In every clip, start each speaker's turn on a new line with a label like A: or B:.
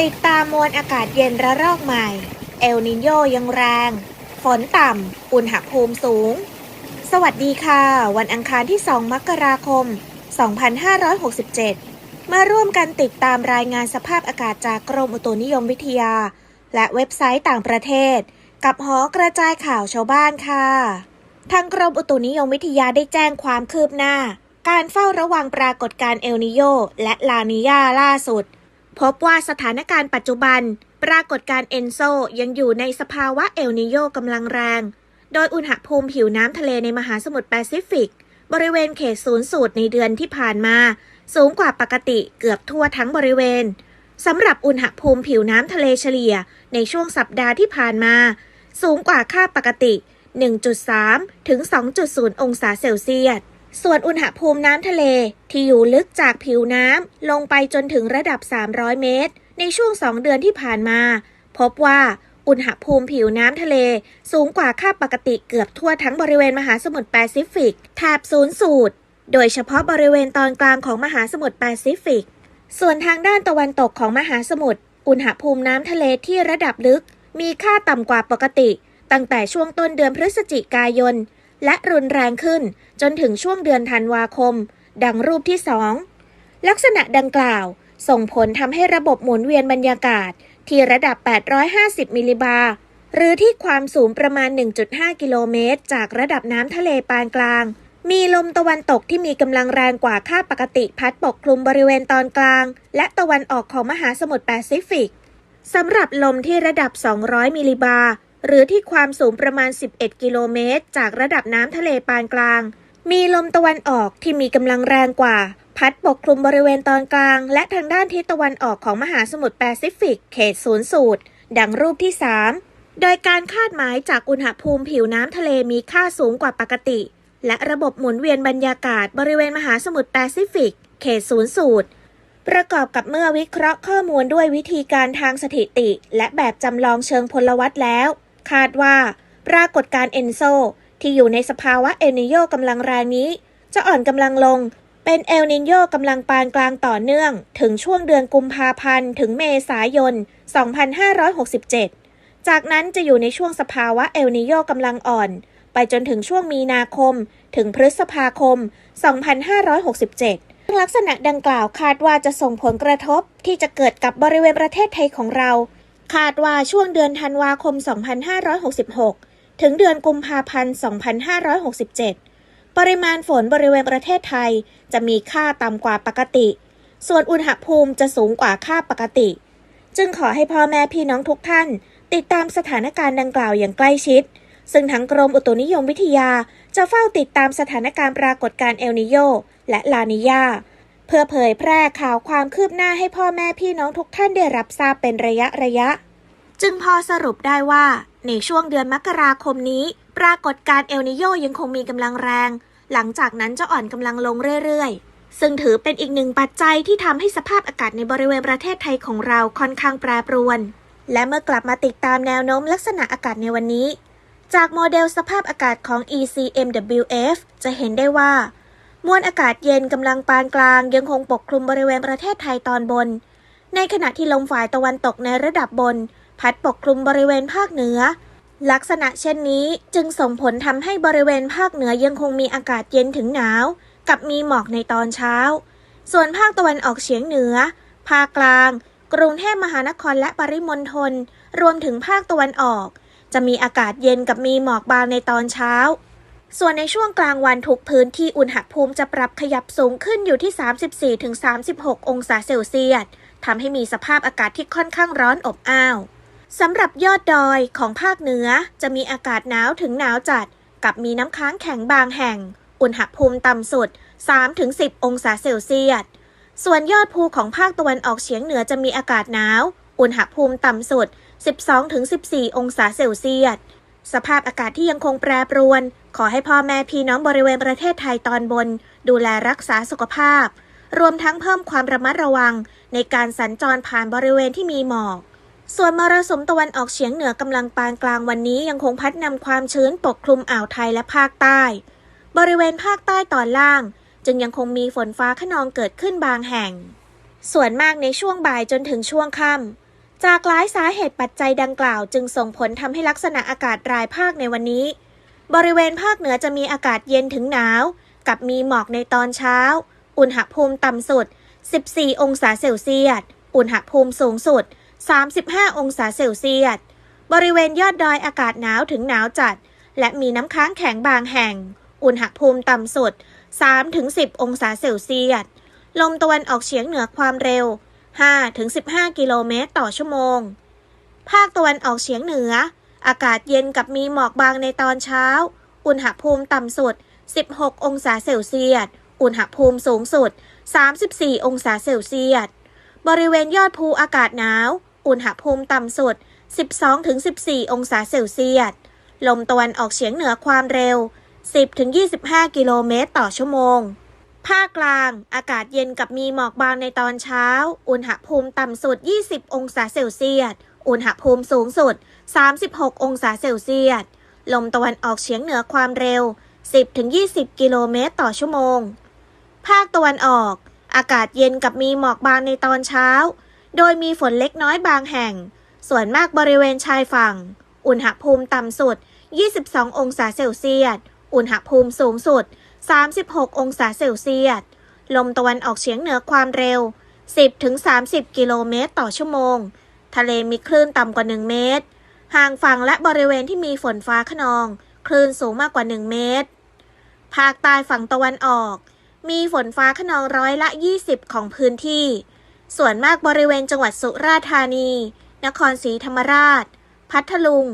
A: ติดตามมวลอากาศเย็นระลอกใหม่ เอลนิโยยังแรง ฝนต่ำ อุณหภูมิสูง สวัสดีค่ะ วันอังคารที่ 2 มกราคม 2567 มาร่วมกันติดตามรายงานสภาพอากาศจากกรมอุตุนิยมวิทยา และเว็บไซต์ต่างประเทศ กับหอกระจายข่าวชาวบ้านค่ะ ทางกรมอุตุนิยมวิทยาได้แจ้งความคืบหน้า การเฝ้าระวังปรากฏการณ์เอลนิโยและลานิยาล่าสุด พบว่าสถานการณ์ปัจจุบัน ปรากฏการเอนโซยังอยู่ในสภาวะเอลนิโยกำลังแรง โดยอุณหภูมิผิวน้ำทะเลในมหาสมุทรแปซิฟิก บริเวณเขตศูนย์สูตรในเดือนที่ผ่านมา สูงกว่าปกติเกือบทั่วทั้งบริเวณสำหรับอุณหภูมิผิวน้ำทะเลเฉลี่ย ในช่วงสัปดาห์ที่ผ่านมา สูงกว่าค่าปกติ 1.3 ถึง 2.0 องศาเซลเซียส ส่วนอุณหภูมิน้ำทะเลที่อยู่ลึกจากผิวน้ำลงไปจนถึงระดับ 300 เมตร ในช่วง 2 เดือนที่ผ่านมา พบว่าอุณหภูมิผิวน้ำทะเล สูงกว่าค่าปกติเกือบทั่วทั้งบริเวณมหาสมุทรแปซิฟิกแถบศูนย์สูตร โดยเฉพาะบริเวณตอนกลางของมหาสมุทรแปซิฟิก ส่วนทางด้านตะวันตกของมหาสมุทรอุณหภูมิน้ำทะเลที่ระดับลึก มีค่าต่ำกว่าปกติ ตั้งแต่ช่วงต้นเดือนพฤศจิกายน และรุนแรงขึ้น จนถึงช่วงเดือนธันวาคม ดังรูปที่ 2 ลักษณะดังกล่าว ส่งผลทำให้ระบบหมุนเวียนบรรยากาศ ที่ระดับ 850 มิลลิบาร์หรือที่ความสูงประมาณ 1.5 กิโลเมตร จากระดับน้ำทะเลปานกลาง มีลมตะวันตกที่มีกำลังแรงกว่าค่าปกติพัดปกคลุมบริเวณตอนกลาง และตะวันออกของมหาสมุทรแปซิฟิกสำหรับลมที่ระดับ 200 มิลลิบาร์ หรือที่ความสูงประมาณ 11 กิโลเมตร จากระดับน้ำทะเลปานกลาง มีลมตะวันออกที่มีกำลังแรงกว่า พัดปกคลุมบริเวณตอนกลาง และทางด้านทิศตะวันออกของมหาสมุทรแปซิฟิก เขตศูนย์สูตร ดังรูปที่ 3 โดยการคาดหมายจากอุณหภูมิผิวน้ำทะเลมีค่าสูงกว่าปกติ และระบบหมุนเวียนบรรยากาศบริเวณมหาสมุทรแปซิฟิก เขตศูนย์สูตรประกอบกับเมื่อวิเคราะห์ข้อมูลด้วยวิธีการทางสถิติ และแบบจำลองเชิงพลวัตแล้ว คาดว่า ปรากฏการ์เอนโซ ที่อยู่ในสภาวะเอลนิโยกำลังแรงนี้ จะอ่อนกำลังลง เป็นเอลนิโยกำลังปานกลางต่อเนื่อง ถึงช่วงเดือนกุมภาพันธ์ ถึงเมษายน 2567 จากนั้นจะอยู่ในช่วงสภาวะเอลนิโยกำลังอ่อน ไปจนถึงช่วงมีนาคม ถึงพฤษภาคม 2567ลักษณะดังกล่าวคาดว่าจะส่งผลกระทบที่จะเกิดกับบริเวณประเทศไทยของเรา คาดว่าช่วงเดือนธันวาคม 2566 ถึงเดือนกุมภาพันธ์ 2567 ปริมาณฝนบริเวณประเทศไทยจะมีค่าต่ำกว่าปกติ ส่วนอุณหภูมิจะสูงกว่าค่าปกติ จึงขอให้พ่อแม่พี่น้องทุกท่าน ติดตามสถานการณ์ดังกล่าวอย่างใกล้ชิด ซึ่งทั้งกรมอุตุนิยมวิทยาจะเฝ้าติดตามสถานการณ์ปรากฏการณ์เอลนิโยและลานิยา เพื่อเผยแพร่ข่าวความคืบหน้าให้พ่อแม่พี่น้องทุกท่านได้รับทราบเป็นระยะระยะ จึงพอสรุปได้ว่า ในช่วงเดือนมกราคมนี้ ปรากฏการณ์เอลนิโยยังคงมีกำลังแรง หลังจากนั้นจะอ่อนกำลังลงเรื่อยๆ ซึ่งถือเป็นอีกหนึ่งปัจจัยที่ทำให้สภาพอากาศในบริเวณประเทศไทยของเราค่อนข้างแปรปรวน และเมื่อกลับมาติดตามแนวโน้มลักษณะอากาศในวันนี้ จากโมเดลสภาพอากาศของ ECMWF จะเห็นได้ว่า มวลอากาศเย็นกำลังปานกลางยังคงปกคลุมบริเวณประเทศไทยตอนบน ในขณะที่ลมฝ่ายตะวันตกในระดับบน พัดปกคลุมบริเวณภาคเหนือ ลักษณะเช่นนี้จึงส่งผลทำให้บริเวณภาคเหนือยังคงมีอากาศเย็นถึงหนาว กับมีหมอกในตอนเช้า ส่วนภาคตะวันออกเฉียงเหนือ ภาคกลาง กรุงเทพมหานครและปริมณฑลรวมถึงภาคตะวันออก จะมีอากาศเย็นกับมีหมอกบางในตอนเช้า ส่วนในช่วงกลางวันทุกพื้นที่อุณหภูมิจะปรับขยับสูงขึ้นอยู่ที่ 34-36 องศาเซลเซียสทำให้มีสภาพอากาศที่ค่อนข้างร้อนอบอ้าวสำหรับยอดดอยของภาคเหนือจะมีอากาศหนาวถึงหนาวจัด กับมีน้ำค้างแข็งบางแห่ง อุณหภูมิต่ำสุด 3-10 องศาเซลเซียส ส่วนยอดภูของภาคตะวันออกเฉียงเหนือจะมีอากาศหนาว อุณหภูมิต่ำสุด 12-14 องศาเซลเซียส สภาพอากาศที่ยังคงแปรปรวน ขอให้พ่อแม่พี่น้องบริเวณประเทศไทยตอนบน ดูแลรักษาสุขภาพ รวมทั้งเพิ่มความระมัดระวัง ในการสัญจรผ่านบริเวณที่มีหมอก ส่วนมรสุมตะวันออกเฉียงเหนือกำลังปานกลางวันนี้ยังคงพัดนำความชื้นปกคลุมอ่าวไทยและภาคใต้ บริเวณภาคใต้ตอนล่าง จึงยังคงมีฝนฟ้าขนองเกิดขึ้นบางแห่ง ส่วนมากในช่วงบ่ายจนถึงช่วงค่ำ จากหลายสาเหตุปัจจัยดังกล่าว จึงส่งผลทำให้ลักษณะอากาศรายภาคในวันนี้ บริเวณภาคเหนือจะมีอากาศเย็นถึงหนาว กับมีหมอกในตอนเช้า อุณหภูมิต่ำสุด 14 องศาเซลเซียส อุณหภูมิสูงสุด 35 องศาเซลเซียส บริเวณยอดดอยอากาศหนาวถึงหนาวจัด และมีน้ำค้างแข็งบางแห่ง อุณหภูมิต่ำสุด 3-10 องศาเซลเซียส ลมตะวันออกเฉียงเหนือความเร็ว 5-15 กิโลเมตรต่อชั่วโมง ภาคตะวันออกเฉียงเหนือ อากาศเย็นกับมีหมอกบางในตอนเช้า อุณหภูมิต่ำสุด 16 องศาเซลเซียส อุณหภูมิสูงสุด 34 องศาเซลเซียส บริเวณยอดภูอากาศหนาว อุณหภูมิต่ำสุด 12-14 องศาเซลเซียส ลมตะวันออกเฉียงเหนือความเร็ว 10-25 กิโลเมตรต่อชั่วโมง ภาคกลาง อากาศเย็นกับมีหมอกบางในตอนเช้า อุณหภูมิต่ำสุด 20 องศาเซลเซียส อุณหภูมิสูงสุด 36 องศาเซลเซียส ลมตะวันออกเฉียงเหนือความเร็ว 10-20 กิโลเมตรต่อชั่วโมง ภาคตะวันออก อากาศเย็นกับมีหมอกบางในตอนเช้า โดยมีฝนเล็กน้อยบางแห่ง ส่วนมากบริเวณชายฝั่ง อุณหภูมิต่ำสุด 22 องศาเซลเซียส อุณหภูมิสูงสุด 36 องศาเซลเซียส ลมตะวันออกเฉียงเหนือความเร็ว 10-30 กิโลเมตรต่อชั่วโมง ทะเลมีคลื่นต่ำกว่า 1 เมตร ห่างฝั่งและบริเวณที่มีฝนฟ้าขนอง คลื่นสูงมากกว่า 1 เมตร ภาคใต้ฝั่งตะวันออก มีฝนฟ้าขนองร้อยละ 20 ของพื้นที่ ส่วนมากบริเวณจังหวัดสุราษฎร์ธานี นครศรีธรรมราช พัทลุง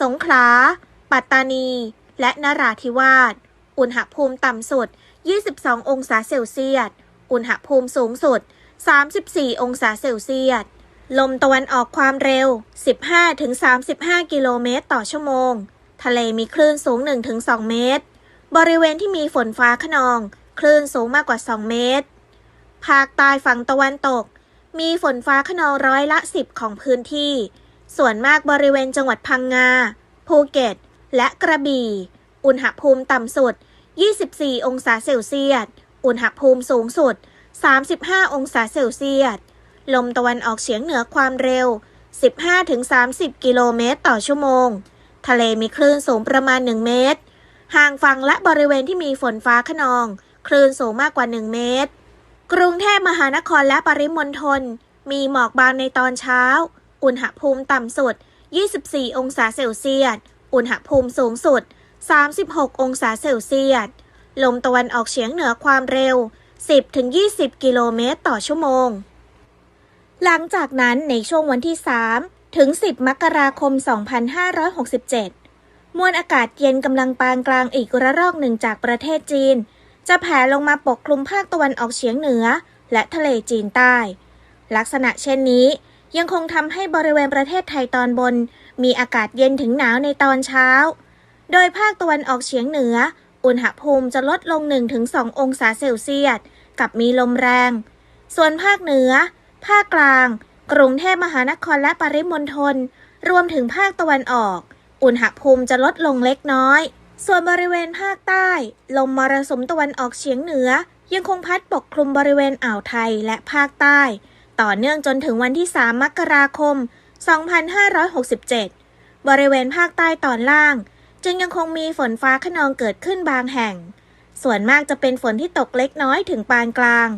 A: สงขลา ปัตตานี และนราธิวาส อุณหภูมิต่ำสุด 22 องศาเซลเซียส อุณหภูมิสูงสุด 34 องศาเซลเซียส ลมตะวันออกความเร็ว 15-35 กิโลเมตรต่อชั่วโมง ทะเลมีคลื่นสูง 1-2 เมตร บริเวณที่มีฝนฟ้าขนอง คลื่นสูงมากกว่า 2 เมตร ภาคใต้ฝั่งตะวันตก มีฝนฟ้าขนองร้อยละ 10 ของพื้นที่ ส่วนมากบริเวณจังหวัดพังงา ภูเก็ต และกระบี่ อุณหภูมิต่ำสุด 24 องศาเซลเซียส อุณหภูมิสูงสุด 35 องศาเซลเซียส ลมตะวันออกเฉียงเหนือความเร็ว 15-30 กิโลเมตรต่อชั่วโมง ทะเลมีคลื่นสูงประมาณ 1 เมตร ห่างฝั่งและบริเวณที่มีฝนฟ้าขนอง คลื่นสูงมากกว่า 1 เมตร กรุงเทพมหานครและปริมณฑลมีหมอกบางในตอนเช้า อุณหภูมิต่ำสุด 24 องศาเซลเซียส อุณหภูมิสูงสุด 36 องศาเซลเซียส ลมตะวันออกเฉียงเหนือความเร็ว 10-20 กิโลเมตรต่อชั่วโมง หลังจากนั้นในช่วงวันที่ 3 ถึง 10 มกราคม 2567 มวลอากาศเย็นกำลังปานกลางอีกระลอกหนึ่งจากประเทศจีน จะแผ่ลงมาปกคลุมภาคตะวันออกเฉียงเหนือ และทะเลจีนใต้ ลักษณะเช่นนี้ยังคงทำให้บริเวณประเทศไทยตอนบน มีอากาศเย็นถึงหนาวในตอนเช้า โดยภาคตะวันออกเฉียงเหนือ อุณหภูมิจะลดลง 1-2 องศาเซลเซียส กับมีลมแรง ส่วนภาคเหนือ ภาคกลาง กรุงเทพมหานครและปริมณฑล รวมถึงภาคตะวันออก อุณหภูมิจะลดลงเล็กน้อย ส่วนบริเวณภาคใต้ ลมมรสุมตะวันออกเฉียงเหนือ ยังคงพัดปกคลุมบริเวณอ่าวไทยและภาคใต้ ต่อเนื่องจนถึงวันที่ 3 มกราคม 2567 บริเวณภาคใต้ตอนล่าง จึงยังคงมีฝนฟ้าขนองเกิดขึ้นบางแห่ง ส่วนมากจะเป็นฝนที่ตกเล็กน้อยถึงปานกลาง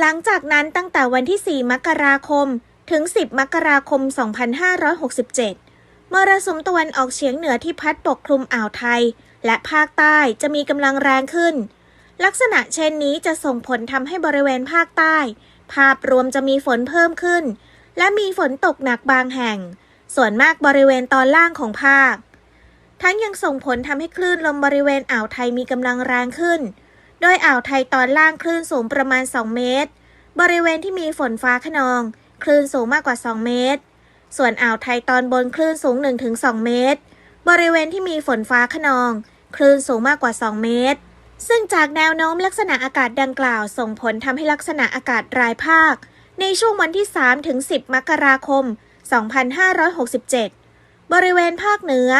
A: หลังจากนั้นตั้งแต่วันที่ 4 มกราคม ถึง 10 มกราคม 2567 มรสุมตะวันออกเฉียงเหนือที่พัดปกคลุมอ่าวไทย และภาคใต้จะมีกำลังแรงขึ้น ลักษณะเช่นนี้จะส่งผลทำให้บริเวณภาคใต้ ภาพรวมจะมีฝนเพิ่มขึ้น และมีฝนตกหนักบางแห่ง ส่วนมากบริเวณตอนล่างของภาค ทั้งยังส่งผลทำให้คลื่นลมบริเวณอ่าวไทยมีกำลังแรงขึ้น โดยอ่าวไทยตอนล่างคลื่นสูงประมาณ 2 เมตร บริเวณที่มีฝนฟ้าขนอง คลื่นสูงมากกว่า 2 เมตร ส่วนอ่าวไทยตอนบนคลื่นสูง 1-2 เมตร บริเวณที่มีฝนฟ้าขนอง คลื่นสูงมากกว่า 2 เมตร ซึ่งจากแนวโน้มลักษณะอากาศดังกล่าวส่งผลทำให้ลักษณะอากาศรายภาค ในช่วงวันที่ 3-10 มกราคม 2567 บริเวณภาคเหนือ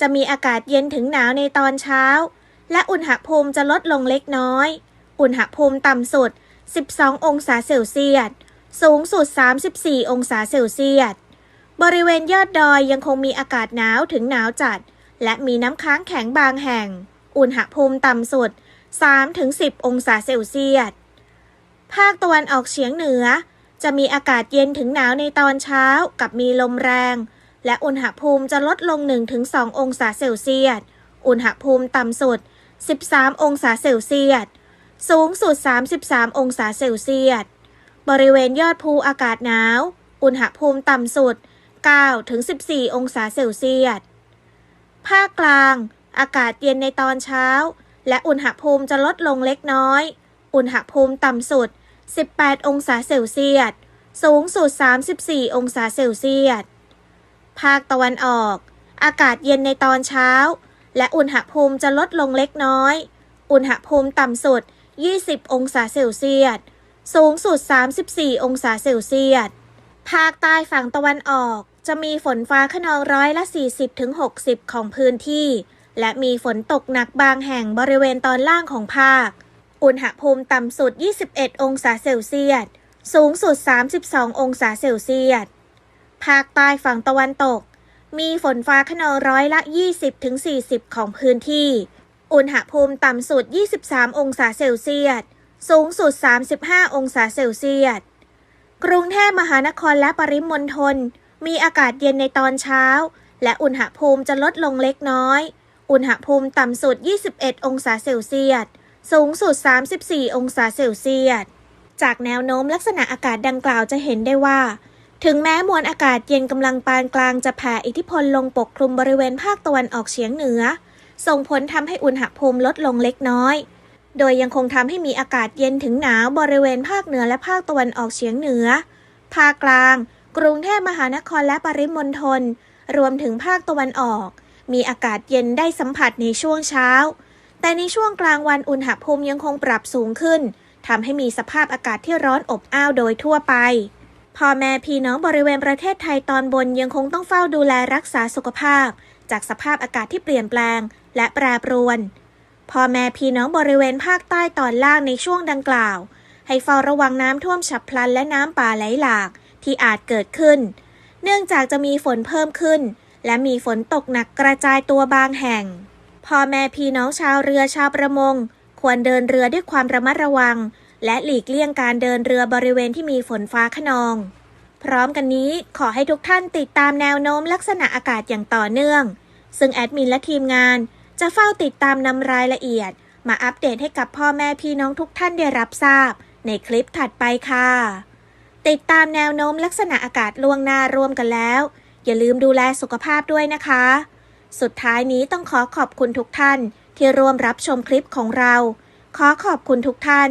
A: จะมีอากาศเย็นถึงหนาวในตอนเช้า และอุณหภูมิจะลดลงเล็กน้อย อุณหภูมิต่ำสุด 12 องศาเซลเซียส สูงสุด 34 องศาเซลเซียส บริเวณยอดดอยยังคงมีอากาศหนาวถึงหนาวจัด และมีน้ำค้างแข็งบางแห่ง อุณหภูมิต่ำสุด 3-10 องศาเซลเซียส ภาคตะวันออกเฉียงเหนือ จะมีอากาศเย็นถึงหนาวในตอนเช้ากับมีลมแรง และอุณหภูมิจะลดลง 1-2 องศาเซลเซียส อุณหภูมิต่ำสุด 13 องศาเซลเซียส สูงสุด 33 องศาเซลเซียส บริเวณยอดภูอากาศหนาว อุณหภูมิต่ำสุด 9-14 องศาเซลเซียส ภาคกลาง อากาศเย็นในตอนเช้า และอุณหภูมิจะลดลงเล็กน้อย อุณหภูมิต่ำสุด 18 องศาเซลเซียส สูงสุด 34 องศาเซลเซียส ภาคตะวันออก อากาศเย็นในตอนเช้า และอุณหภูมิจะลดลงเล็กน้อย อุณหภูมิต่ำสุด 20 องศาเซลเซียส สูงสุด 34 องศาเซลเซียส ภาคใต้ฝั่งตะวันออกจะมีฝนฟ้าขนองร้อยละ 40-60 ของพื้นที่ และมีฝนตกหนักบางแห่งบริเวณตอนล่างของภาค อุณหภูมิต่ำสุด 21 องศาเซลเซียส สูงสุด 32 องศาเซลเซียส ภาคใต้ฝั่งตะวันตก มีฝนฟ้าขนองร้อยละ 20-40 ของพื้นที่ อุณหภูมิต่ำสุด 23 องศาเซลเซียส สูงสุด 35 องศาเซลเซียส กรุงเทพมหานครและปริมณฑลมีอากาศเย็นในตอนเช้า และอุณหภูมิจะลดลงเล็กน้อย อุณหภูมิต่ำสุด 21 องศาเซลเซียส สูงสุด 34 องศาเซลเซียส จากแนวโน้มลักษณะอากาศดังกล่าวจะเห็นได้ว่า ถึงแม้มวลอากาศเย็นกำลังปานกลางจะแผ่อิทธิพลลงปกคลุมบริเวณภาคตะวันออกเฉียงเหนือ ส่งผลทำให้อุณหภูมิลดลงเล็กน้อย โดยยังคงทำให้มีอากาศเย็นถึงหนาวบริเวณภาคเหนือและภาคตะวันออกเฉียงเหนือ ภาคกลาง กรุงเทพมหานครและปริมณฑล รวมถึงภาคตะวันออก มีอากาศเย็นได้สัมผัสในช่วงเช้า แต่ในช่วงกลางวันอุณหภูมิยังคงปรับสูงขึ้นทำให้มีสภาพอากาศที่ร้อนอบอ้าวโดยทั่วไป พ่อแม่พี่น้องบริเวณประเทศไทยตอนบนยังคงต้องเฝ้าดูแลรักษาสุขภาพ จากสภาพอากาศที่เปลี่ยนแปลง และแปรปรวน พ่อแม่พี่น้องบริเวณภาคใต้ตอนล่างในช่วงดังกล่าว ให้เฝ้าระวังน้ำท่วมฉับพลันและน้ำป่าไหลหลากที่อาจเกิดขึ้น เนื่องจากจะมีฝนเพิ่มขึ้น และมีฝนตกหนักกระจายตัวบางแห่ง พ่อแม่พี่น้องชาวเรือชาวประมง ควรเดินเรือด้วยความระมัดระวัง และหลีกเลี่ยงการเดินเรือบริเวณที่มีฝนฟ้าขนอง พร้อมกันนี้ขอให้ทุกท่านติดตามแนวโน้มลักษณะอากาศอย่างต่อเนื่อง ซึ่งแอดมินและทีมงานจะเฝ้าติดตามนำรายละเอียด มาอัปเดตให้กับพ่อแม่พี่น้องทุกท่านได้รับทราบ ในคลิปถัดไปค่ะ ติดตามแนวโน้มลักษณะอากาศล่วงหน้าร่วมกันแล้ว อย่าลืมดูแลสุขภาพด้วยนะคะ สุดท้ายนี้ต้องขอขอบคุณทุกท่านที่ร่วมรับชมคลิปของเรา ขอขอบคุณทุกท่าน